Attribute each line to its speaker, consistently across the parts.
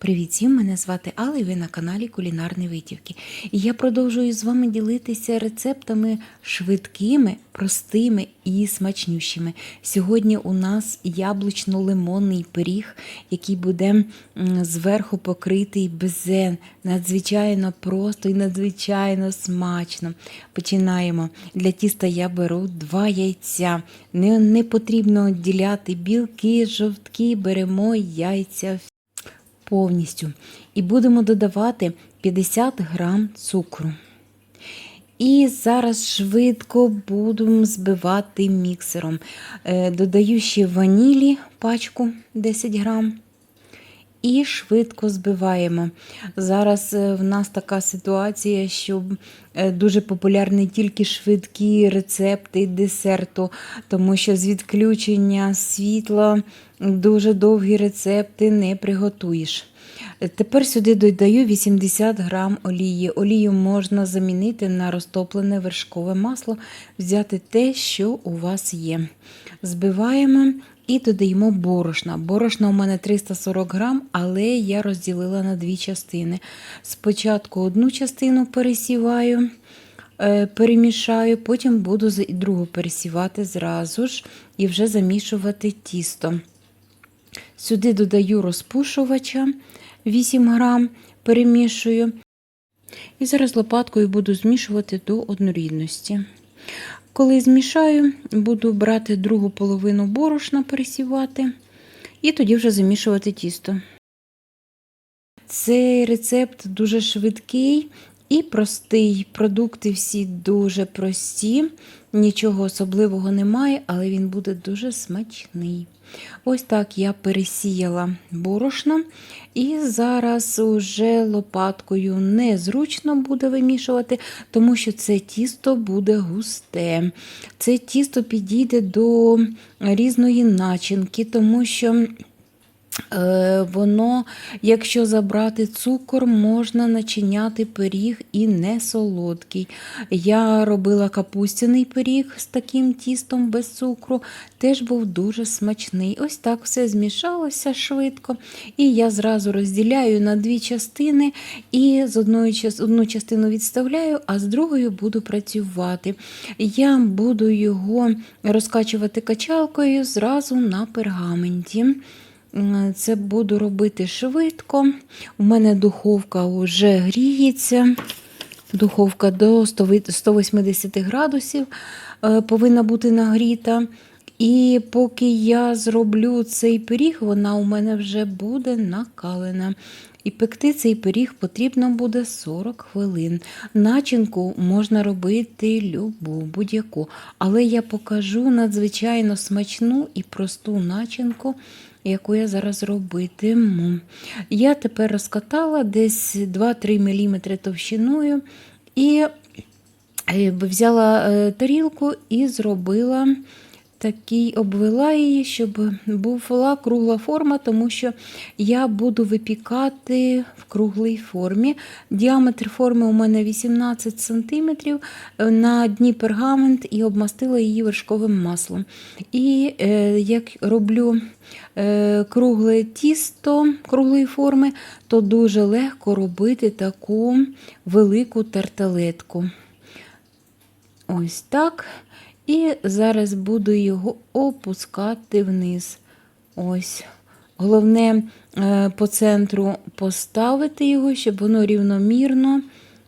Speaker 1: Привіт всім! Мене звати Алла і ви на каналі Кулінарні Витівки. І я продовжую з вами ділитися рецептами швидкими, простими і смачнющими. Сьогодні у нас яблучно-лимонний пиріг, який буде зверху покритий безен. Надзвичайно просто і надзвичайно смачно. Починаємо. Для тіста я беру два яйця. Не, не потрібно відділяти білки, жовтки, беремо яйця повністю. І будемо додавати 50 грам цукру. І зараз швидко будемо збивати міксером. Е, Додаю ще ванілі пачку 10 грам. І швидко збиваємо. Зараз е, в нас така ситуація, що е, дуже популярні тільки швидкі рецепти десерту, тому що з відключення світла дуже довгі рецепти не приготуєш. Е, Тепер сюди додаю 80 грам олії. Олію можна замінити на розтоплене вершкове масло, взяти те, що у вас є. Збиваємо і додаємо борошна. Борошна у мене 340 грам, але я розділила на дві частини. Спочатку одну частину пересіваю, е, перемішаю, потім буду з- другу пересівати зразу ж і вже замішувати тісто. Сюди додаю розпушувача 8 грам, перемішую. І зараз лопаткою буду змішувати до однорідності. Коли змішаю, буду брати другу половину борошна, пересівати, і тоді вже замішувати тісто. Цей рецепт дуже швидкий і простий. Продукти всі дуже прості, нічого особливого немає, але він буде дуже смачний. Ось так я пересіяла борошно, і зараз уже лопаткою незручно буде вимішувати, тому що це тісто буде густе. Це тісто підійде до різної начинки, тому що. Е, Воно, якщо забрати цукор, можна начиняти пиріг і не солодкий. Я робила капустяний пиріг з таким тістом без цукру, теж був дуже смачний. Ось так все змішалося швидко. І я зразу розділяю на дві частини і з одної одну частину відставляю, а з другою буду працювати. Я буду його розкачувати качалкою зразу на пергаменті. Це буду робити швидко. У мене духовка вже гріється. Духовка до 180 градусів е, повинна бути нагріта. І поки я зроблю цей пиріг, вона у мене вже буде накалена. І пекти цей пиріг потрібно буде 40 хвилин. Начинку можна робити любу, будь-яку. Але я покажу надзвичайно смачну і просту начинку, яку я зараз робитиму. Я тепер розкатала десь 2-3 мм товщиною і е, взяла е, тарілку і зробила такий, обвела її, щоб була кругла форма, тому що я буду випікати в круглій формі. Діаметр форми у мене 18 см, на дні пергамент і обмастила її вершковим маслом. І е, як роблю е, кругле тісто круглої форми, то дуже легко робити таку велику тарталетку. Ось так. І зараз буду його опускати вниз. Ось. Головне е, по центру поставити його, щоб воно рівномірно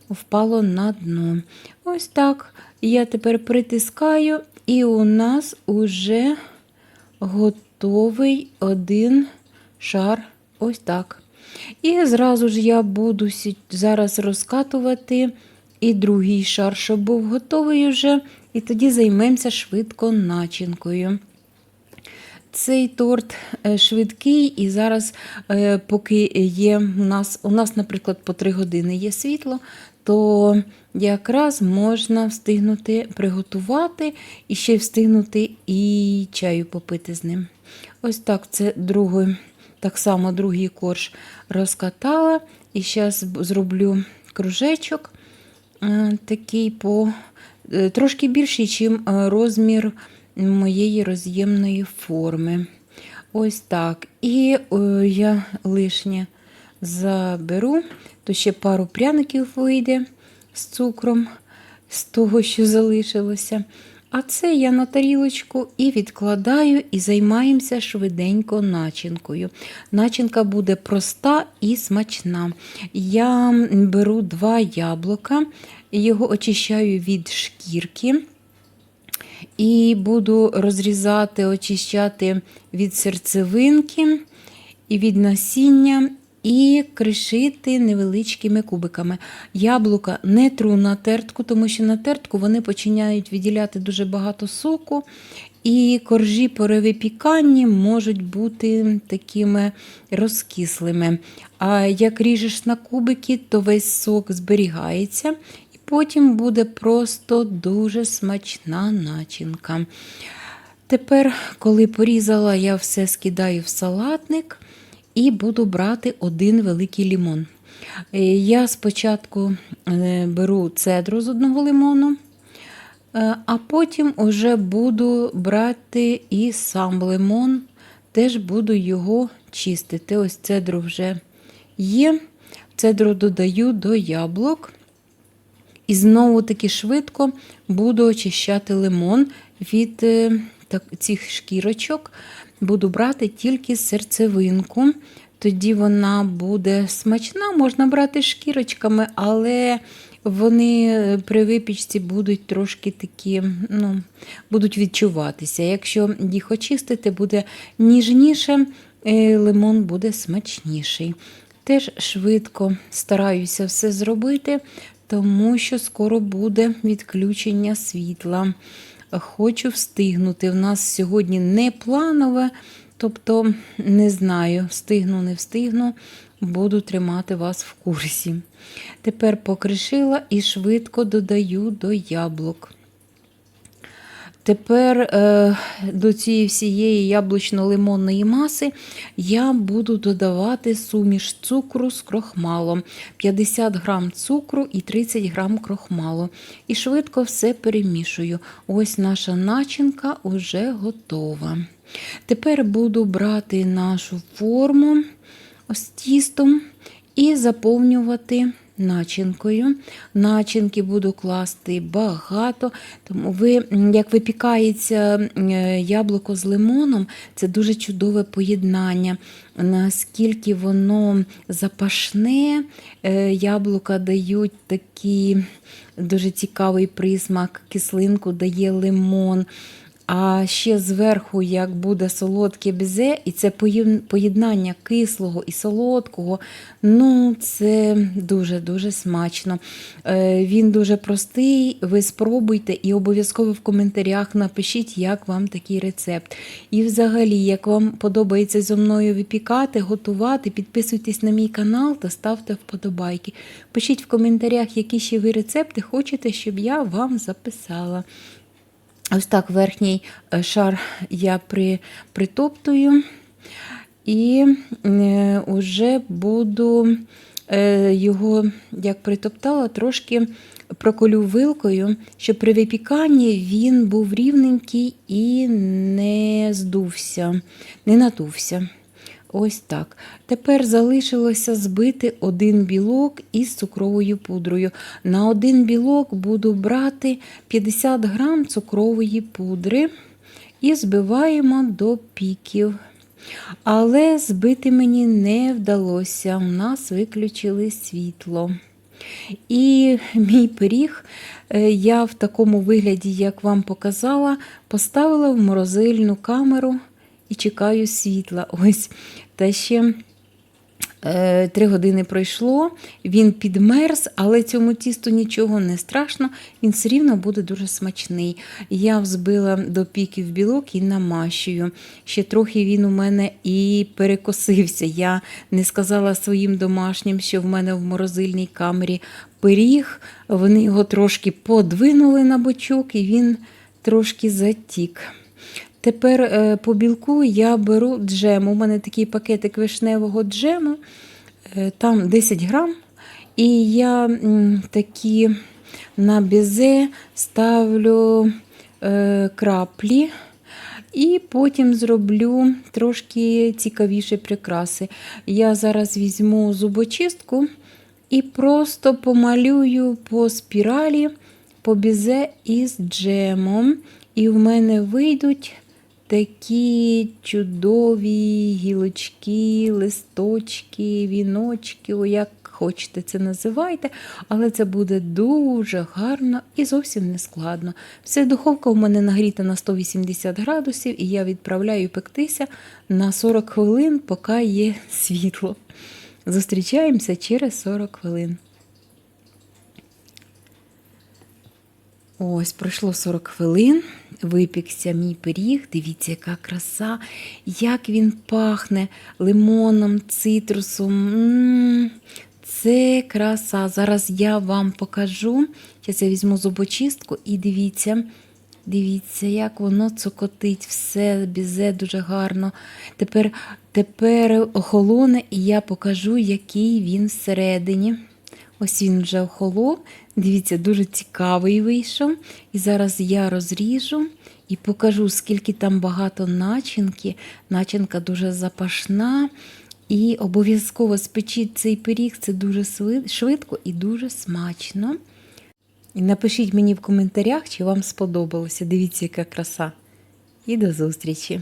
Speaker 1: впало на дно. Ось так. Я тепер притискаю, і у нас уже готовий один шар. Ось так. І зразу ж я буду зараз розкатувати і другий шар, щоб був готовий вже, і тоді займемося швидко начинкою. Цей торт е, швидкий, і зараз, е, поки є у нас, у нас, наприклад, по 3 години є світло, то якраз можна встигнути приготувати і ще встигнути і чаю попити з ним. Ось так це другий, так само другий корж розкатала. І зараз зроблю кружечок е, такий по трошки більший, ніж розмір моєї роз'ємної форми. Ось так. І е, я лишнє заберу, то ще пару пряників вийде з цукром, з того, що залишилося. А це я на тарілочку і відкладаю, і займаємося швиденько начинкою. Начинка буде проста і смачна. Я беру два яблука, його очищаю від шкірки. І буду розрізати, очищати від серцевинки і від насіння, і кришити невеличкими кубиками. Яблука не тру на тертку, тому що на тертку вони починають відділяти дуже багато соку, і коржі при випіканні можуть бути такими розкислими. А як ріжеш на кубики, то весь сок зберігається. І Потім буде просто дуже смачна начинка. Тепер, коли порізала, я все скидаю в салатник і буду брати один великий лімон. Е, Я спочатку е, беру цедру з одного лимону, е, а потім вже буду брати і сам лимон, теж буду його чистити. Ось цедру вже є. Цедру додаю до яблук. І знову таки швидко буду очищати лимон від цих шкірочок. Буду брати тільки серцевинку. Тоді вона буде смачна, можна брати шкірочками, але вони е, при випічці будуть трошки такі, ну, будуть відчуватися. Якщо їх очистити, буде ніжніше, е, лимон буде смачніший. Теж швидко стараюся все зробити, тому що скоро буде відключення світла. Хочу встигнути. В нас сьогодні не планове, тобто не знаю, встигну, не встигну, буду тримати вас в курсі. Тепер покришила і швидко додаю до яблук. Тепер е, до цієї всієї яблучно-лимонної маси я буду додавати суміш цукру з крохмалом, 50 грам цукру і 30 грам крохмалу. І швидко все перемішую. Ось наша начинка вже готова. Тепер буду брати нашу форму з тістом і заповнювати начинкою. Начинки буду класти багато, тому ви, як випікається е, яблуко з лимоном, це дуже чудове поєднання. Наскільки воно запашне, е, яблука дають такий дуже цікавий присмак, кислинку дає лимон. А ще зверху, як буде солодке безе, і це поєднання кислого і солодкого, ну це дуже-дуже смачно. Е, він дуже простий, ви спробуйте і обов'язково в коментарях напишіть, як вам такий рецепт. І взагалі, як вам подобається зі мною випікати, готувати, підписуйтесь на мій канал та ставте вподобайки. Пишіть в коментарях, які ще ви рецепти хочете, щоб я вам записала. Ось так верхній е, шар я при, притоптую і вже е, буду е, його, як притоптала, трошки проколю вилкою, щоб при випіканні він був рівненький і не здувся, не надувся. Ось так. Тепер залишилося збити один білок із цукровою пудрою. На один білок буду брати 50 грам цукрової пудри і збиваємо до піків. Але збити мені не вдалося, у нас виключили світло. І мій пиріг е, я в такому вигляді, як вам показала, поставила в морозильну камеру і чекаю світла. Ось. Та ще е, три години пройшло, він підмерз, але цьому тісту нічого не страшно, він все рівно буде дуже смачний. Я взбила до піків білок і намащую. Ще трохи він у мене і перекосився. Я не сказала своїм домашнім, що в мене в морозильній камері пиріг. Вони його трошки подвинули на бочок, і він трошки затік. Тепер е, по білку я беру джем. У мене такий пакетик вишневого джему, е, там 10 грам. І я такі на бізе ставлю е, краплі. І потім зроблю трошки цікавіші прикраси. Я зараз візьму зубочистку і просто помалюю по спіралі, по бізе із джемом. І в мене вийдуть такі чудові гілочки, листочки, віночки, як хочете це називайте, але це буде дуже гарно і зовсім не складно. Все, духовка у мене нагріта на 180 градусів, і я відправляю пектися на 40 хвилин, поки є світло. Зустрічаємося через 40 хвилин. Ось, пройшло 40 хвилин, випікся мій пиріг. Дивіться, яка краса, як він пахне лимоном, цитрусом. М, Це краса. Зараз я вам покажу. Зараз я візьму зубочистку і дивіться. Дивіться, як воно цокотить, все бізе дуже гарно. Тепер, тепер охолоне, і я покажу, який він всередині. Ось він вже охолов. Дивіться, дуже цікавий вийшов. І зараз я розріжу і покажу, скільки там багато начинки. Начинка дуже запашна. І обов'язково спечіть цей пиріг, це дуже швидко і дуже смачно. І напишіть мені в коментарях, чи вам сподобалося. Дивіться, яка краса. І до зустрічі!